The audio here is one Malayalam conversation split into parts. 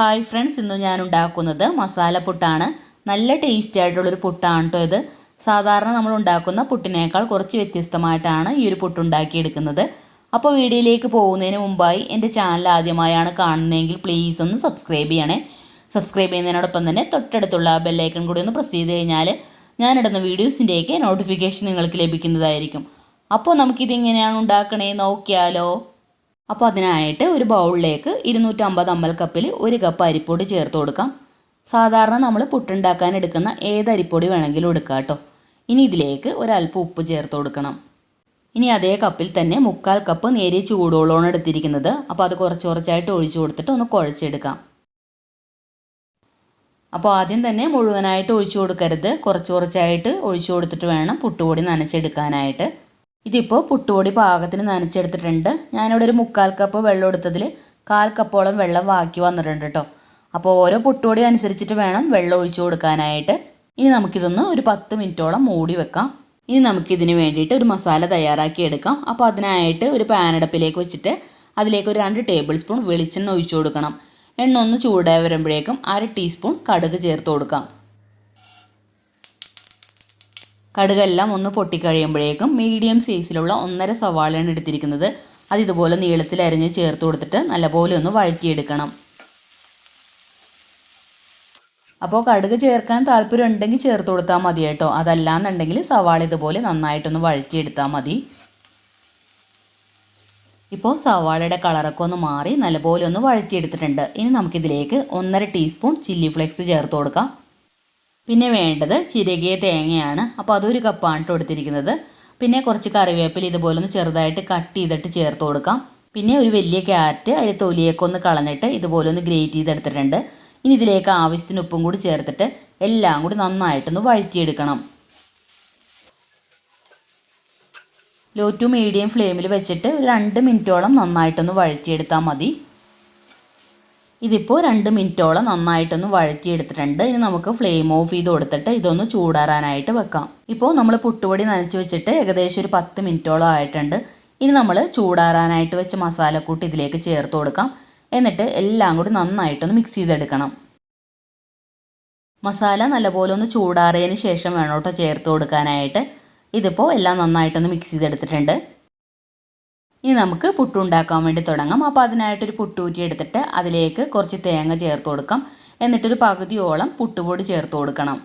ഹായ് ഫ്രണ്ട്സ് ഇന്ന് ഞാൻ ഉണ്ടാക്കുന്നത് മസാല പുട്ടാണ്. നല്ല ടേസ്റ്റി ആയിട്ടുള്ളൊരു പുട്ടാണ് കേട്ടോ ഇത്. സാധാരണ നമ്മൾ ഉണ്ടാക്കുന്ന പുട്ടിനേക്കാൾ കുറച്ച് വ്യത്യസ്തമായിട്ടാണ് ഈ ഒരു പുട്ട് ഉണ്ടാക്കിയെടുക്കുന്നത്. അപ്പോൾ വീഡിയോയിലേക്ക് പോകുന്നതിന് മുമ്പായി എന്റെ ചാനൽ ആദ്യമായാണ് കാണുന്നതെങ്കിൽ പ്ലീസ് ഒന്ന് സബ്സ്ക്രൈബ് ചെയ്യണേ. സബ്സ്ക്രൈബ് ചെയ്യുന്നതിനോടൊപ്പം തന്നെ തൊട്ടടുത്തുള്ള ബെല്ലൈക്കൺ കൂടി ഒന്ന് പ്രസ് ചെയ്ത് കഴിഞ്ഞാൽ ഞാനിടുന്ന വീഡിയോസിന്റെയൊക്കെ നോട്ടിഫിക്കേഷൻ നിങ്ങൾക്ക് ലഭിക്കുന്നതായിരിക്കും. അപ്പോൾ നമുക്കിതെങ്ങനെയാണ് ഉണ്ടാക്കണേ നോക്കിയാലോ. അപ്പോൾ അതിനായിട്ട് ഒരു ബൗളിലേക്ക് ഇരുന്നൂറ്റമ്പത് അമ്പൽ കപ്പിൽ ഒരു കപ്പ് അരിപ്പൊടി ചേർത്ത് കൊടുക്കാം. സാധാരണ നമ്മൾ പുട്ടുണ്ടാക്കാൻ എടുക്കുന്ന ഏത് അരിപ്പൊടി വേണമെങ്കിലും എടുക്കാം കേട്ടോ. ഇനി ഇതിലേക്ക് ഒരല്പം ഉപ്പ് ചേർത്ത് കൊടുക്കണം. ഇനി അതേ കപ്പിൽ തന്നെ മുക്കാൽ കപ്പ് നേരിയ ചൂടുവെള്ളമാണ് എടുത്തിരിക്കുന്നത്. അപ്പോൾ അത് കുറച്ച് കുറച്ചായിട്ട് ഒഴിച്ചു കൊടുത്തിട്ട് ഒന്ന് കുഴച്ചെടുക്കാം. അപ്പോൾ ആദ്യം തന്നെ മുഴുവനായിട്ട് ഒഴിച്ചു കൊടുക്കരുത്. കുറച്ച് കുറച്ചായിട്ട് ഒഴിച്ചു കൊടുത്തിട്ട് വേണം പുട്ടുപൊടി നനച്ചെടുക്കാനായിട്ട്. ഇതിപ്പോൾ പുട്ടുപൊടി പാകത്തിന് നനച്ചെടുത്തിട്ടുണ്ട്. ഞാനിവിടെ ഒരു മുക്കാൽ കപ്പ് വെള്ളം എടുത്തതിൽ കാൽ കപ്പോളം വെള്ളം ബാക്കി വന്നിട്ടുണ്ട് കേട്ടോ അപ്പോൾ ഓരോ പുട്ടുപൊടി അനുസരിച്ചിട്ട് വേണം വെള്ളം ഒഴിച്ചു കൊടുക്കാനായിട്ട്. ഇനി നമുക്കിതൊന്ന് ഒരു പത്ത് മിനിറ്റോളം മൂടി വെക്കാം. ഇനി നമുക്കിതിന് വേണ്ടിയിട്ട് ഒരു മസാല തയ്യാറാക്കി എടുക്കാം. അപ്പോൾ അതിനായിട്ട് ഒരു പാനടപ്പിലേക്ക് വെച്ചിട്ട് അതിലേക്ക് ഒരു രണ്ട് ടേബിൾ സ്പൂൺ വെളിച്ചെണ്ണ ഒഴിച്ചു കൊടുക്കണം. എണ്ണ ഒന്ന് ചൂടായി വരുമ്പോഴേക്കും അര ടീസ്പൂൺ കടുക് ചേർത്ത് കൊടുക്കാം. കടുകെല്ലാം ഒന്ന് പൊട്ടിക്കഴിയുമ്പോഴേക്കും മീഡിയം സൈസിലുള്ള ഒന്നര സവാളയാണ് എടുത്തിരിക്കുന്നത്. അത് ഇതുപോലെ നീളത്തിൽ അരിഞ്ഞ് ചേർത്ത് കൊടുത്തിട്ട് നല്ലപോലെ ഒന്ന് വഴറ്റിയെടുക്കണം. അപ്പോൾ കടുക് ചേർക്കാൻ താല്പര്യം ഉണ്ടെങ്കിൽ ചേർത്ത് കൊടുത്താൽ മതി കേട്ടോ. അതല്ലാന്നുണ്ടെങ്കിൽ സവാള ഇതുപോലെ നന്നായിട്ടൊന്ന് വഴറ്റിയെടുത്താൽ മതി. ഇപ്പോൾ സവാളയുടെ കളറൊക്കെ ഒന്ന് മാറി നല്ലപോലെ ഒന്ന് വഴറ്റിയെടുത്തിട്ടുണ്ട്. ഇനി നമുക്കിതിലേക്ക് ഒന്നര ടീസ്പൂൺ ചില്ലി ഫ്ലേക്സ് ചേർത്ത് കൊടുക്കാം. പിന്നെ വേണ്ടത് ചിരകിയ തേങ്ങയാണ്. അപ്പോൾ അതൊരു കപ്പാണ് കേട്ടോ എടുത്തിരിക്കുന്നത്. പിന്നെ കുറച്ച് കറിവേപ്പില ഇതുപോലെ ഒന്ന് ചെറുതായിട്ട് കട്ട് ചെയ്തിട്ട് ചേർത്ത് കൊടുക്കാം. പിന്നെ ഒരു വലിയ ക്യാരറ്റ് അതിൽ തൊലിയൊക്കെ ഒന്ന് കളഞ്ഞിട്ട് ഇതുപോലെ ഒന്ന് ഗ്രേറ്റ് ചെയ്തെടുത്തിട്ടുണ്ട്. ഇനി ഇതിലേക്ക് ആവശ്യത്തിന് ഉപ്പും കൂടി ചേർത്തിട്ട് എല്ലാം കൂടി നന്നായിട്ടൊന്ന് വഴറ്റിയെടുക്കണം. ലോ ടു മീഡിയം ഫ്ലെയിമിൽ വെച്ചിട്ട് ഒരു രണ്ട് മിനിറ്റോളം നന്നായിട്ടൊന്ന് വഴറ്റിയെടുത്താൽ മതി. ഇതിപ്പോൾ രണ്ട് മിനിറ്റോളം നന്നായിട്ടൊന്ന് വഴറ്റിയെടുത്തിട്ടുണ്ട്. ഇനി നമുക്ക് ഫ്ലെയിം ഓഫ് ചെയ്ത് കൊടുത്തിട്ട് ഇതൊന്ന് ചൂടാറാനായിട്ട് വെക്കാം. ഇപ്പോൾ നമ്മൾ പുട്ടുപൊടി നനച്ച് വെച്ചിട്ട് ഏകദേശം ഒരു പത്ത് മിനിറ്റോളം ആയിട്ടുണ്ട്. ഇനി നമ്മൾ ചൂടാറാനായിട്ട് വെച്ച മസാലക്കൂട്ട് ഇതിലേക്ക് ചേർത്ത് കൊടുക്കാം. എന്നിട്ട് എല്ലാം കൂടി നന്നായിട്ടൊന്ന് മിക്സ് ചെയ്തെടുക്കണം. മസാല നല്ലപോലെ ഒന്ന് ചൂടാറിയതിന് ശേഷം വേണം കേട്ടോ ചേർത്ത് കൊടുക്കാനായിട്ട്. ഇതിപ്പോൾ എല്ലാം നന്നായിട്ടൊന്ന് മിക്സ് ചെയ്തെടുത്തിട്ടുണ്ട്. ഇനി നമുക്ക് പുട്ടുണ്ടാക്കാൻ വേണ്ടി തുടങ്ങാം. അപ്പോൾ അതിനായിട്ടൊരു പുട്ടൂറ്റി എടുത്തിട്ട് അതിലേക്ക് കുറച്ച് തേങ്ങ ചേർത്ത് കൊടുക്കാം. എന്നിട്ടൊരു പകുതിയോളം പുട്ടുപൊടി ചേർത്ത് കൊടുക്കണം.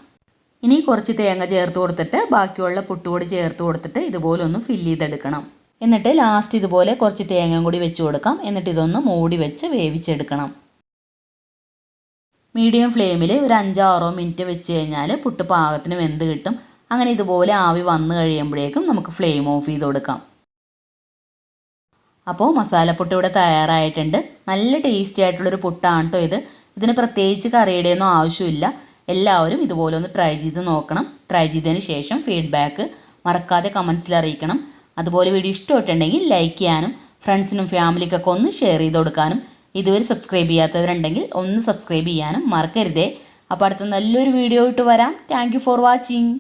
ഇനി കുറച്ച് തേങ്ങ ചേർത്ത് കൊടുത്തിട്ട് ബാക്കിയുള്ള പുട്ടുപൊടി ചേർത്ത് കൊടുത്തിട്ട് ഇതുപോലെ ഒന്ന് ഫില്ല് ചെയ്തെടുക്കണം. എന്നിട്ട് ലാസ്റ്റ് ഇതുപോലെ കുറച്ച് തേങ്ങയും കൂടി വെച്ച് കൊടുക്കാം. എന്നിട്ട് ഇതൊന്ന് മൂടി വെച്ച് വേവിച്ചെടുക്കണം. മീഡിയം ഫ്ലെയിമിൽ ഒരു അഞ്ചാറോ മിനിറ്റ് വെച്ച് കഴിഞ്ഞാൽ പുട്ട് പാകത്തിന് വെന്ത് കിട്ടും. അങ്ങനെ ഇതുപോലെ ആവി വന്നു കഴിയുമ്പോഴേക്കും നമുക്ക് ഫ്ലെയിം ഓഫ് ചെയ്ത് കൊടുക്കാം. അപ്പോൾ മസാലപ്പുട്ട് ഇവിടെ തയ്യാറായിട്ടുണ്ട്. നല്ല ടേസ്റ്റി ആയിട്ടുള്ളൊരു പുട്ടാണ് കേട്ടോ ഇത്. ഇതിന് പ്രത്യേകിച്ച് കറിയുടെയൊന്നും ആവശ്യമില്ല. എല്ലാവരും ഇതുപോലെ ഒന്ന് ട്രൈ ചെയ്ത് നോക്കണം. ട്രൈ ചെയ്തതിന് ശേഷം ഫീഡ്ബാക്ക് മറക്കാതെ കമൻസിൽ അറിയിക്കണം. അതുപോലെ വീഡിയോ ഇഷ്ടമായിട്ടുണ്ടെങ്കിൽ ലൈക്ക് ചെയ്യാനും ഫ്രണ്ട്സിനും ഫാമിലിക്കൊക്കെ ഒന്ന് ഷെയർ ചെയ്ത് കൊടുക്കാനും ഇതുവരെ സബ്സ്ക്രൈബ് ചെയ്യാത്തവരുണ്ടെങ്കിൽ ഒന്ന് സബ്സ്ക്രൈബ് ചെയ്യാനും മറക്കരുതേ. അപ്പോൾ അടുത്ത നല്ലൊരു വീഡിയോ ഇട്ട് വരാം. Thank for watching